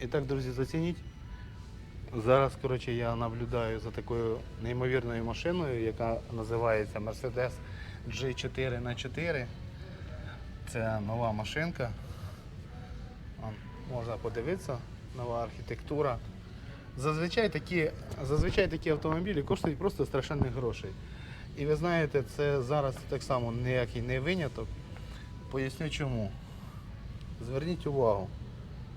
І так, друзі, зацініть. Зараз, коротше, я наблюдаю за такою неймовірною машиною, яка називається Mercedes G4 на 4 Це нова машинка. Можна подивитися, нова архітектура. Зазвичай такі, зазвичай такі автомобілі коштують просто страшенних грошей. І ви знаєте, це зараз так само ніякий не виняток. Поясню чому. Зверніть увагу.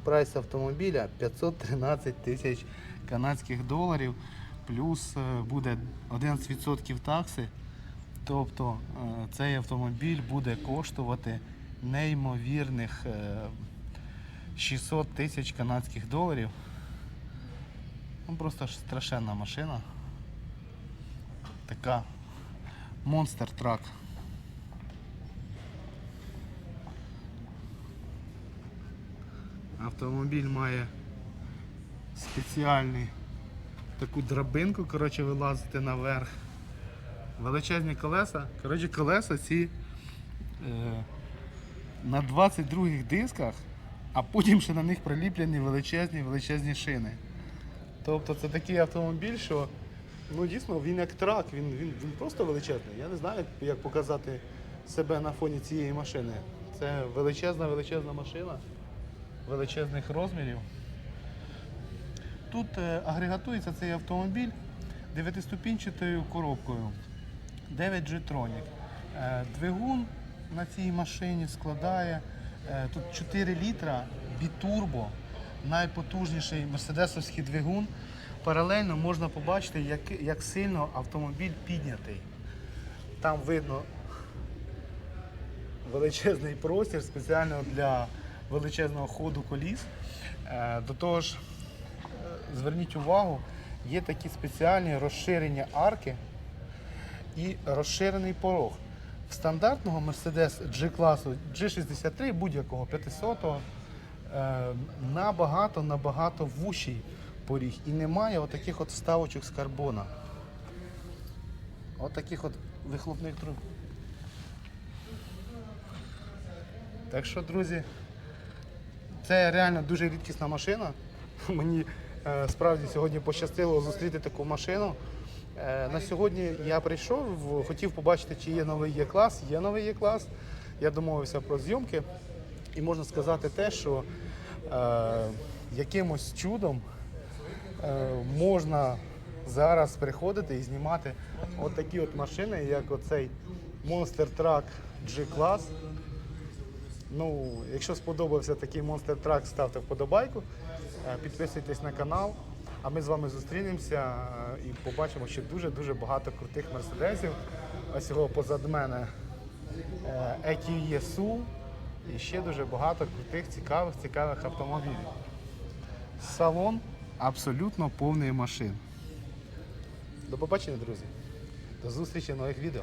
Прайс автомобіля 513 тисяч канадських доларів, плюс е, буде 11% такси. Тобто е, цей автомобіль буде коштувати неймовірних е, 600 тисяч канадських доларів. Ну, просто страшенна машина. Така монстр Автомобіль має спеціальну таку драбинку, коротше, вилазити наверх. Величезні колеса. Коротше, колеса ці е, на 22 дисках, а потім ще на них приліплені величезні величезні шини. Тобто це такий автомобіль, що ну, дійсно він як трак, він, він, він просто величезний. Я не знаю, як показати себе на фоні цієї машини. Це величезна, величезна машина величезних розмірів. Тут е, агрегатується цей автомобіль 9-ступінчатою коробкою 9 G-Tronic. Е, Двигун на цій машині складає е, тут 4 літра бітурбо, найпотужніший мерседесовський двигун. Паралельно можна побачити, як, як сильно автомобіль піднятий. Там видно величезний простір спеціально для величезного ходу коліс. Е, До того ж, е, зверніть увагу, є такі спеціальні розширення арки і розширений порог. В стандартного Mercedes G-класу G63 будь-якого 500 е, набагато набагато вущий поріг і немає отаких от вставочок з карбона. От от вихлопних труб. Так що, друзі, це реально дуже рідкісна машина. Мені е, справді сьогодні пощастило зустріти таку машину. Е, на сьогодні я прийшов, хотів побачити, чи є новий Є-клас. Є новий Є-клас. Я домовився про зйомки. І можна сказати те, що е, якимось чудом е, можна зараз приходити і знімати от такі от машини, як оцей Monster Truck G-Class. Ну, якщо сподобався такий Monster Truck, ставте вподобайку, е, підписуйтесь на канал. А ми з вами зустрінемося е, і побачимо ще дуже-дуже багато крутих мерседесів. Ось його позад мене е, EQE і ще дуже багато крутих, цікавих, цікавих автомобілів. Салон абсолютно повний машин. До побачення, друзі. До зустрічі в нових відео.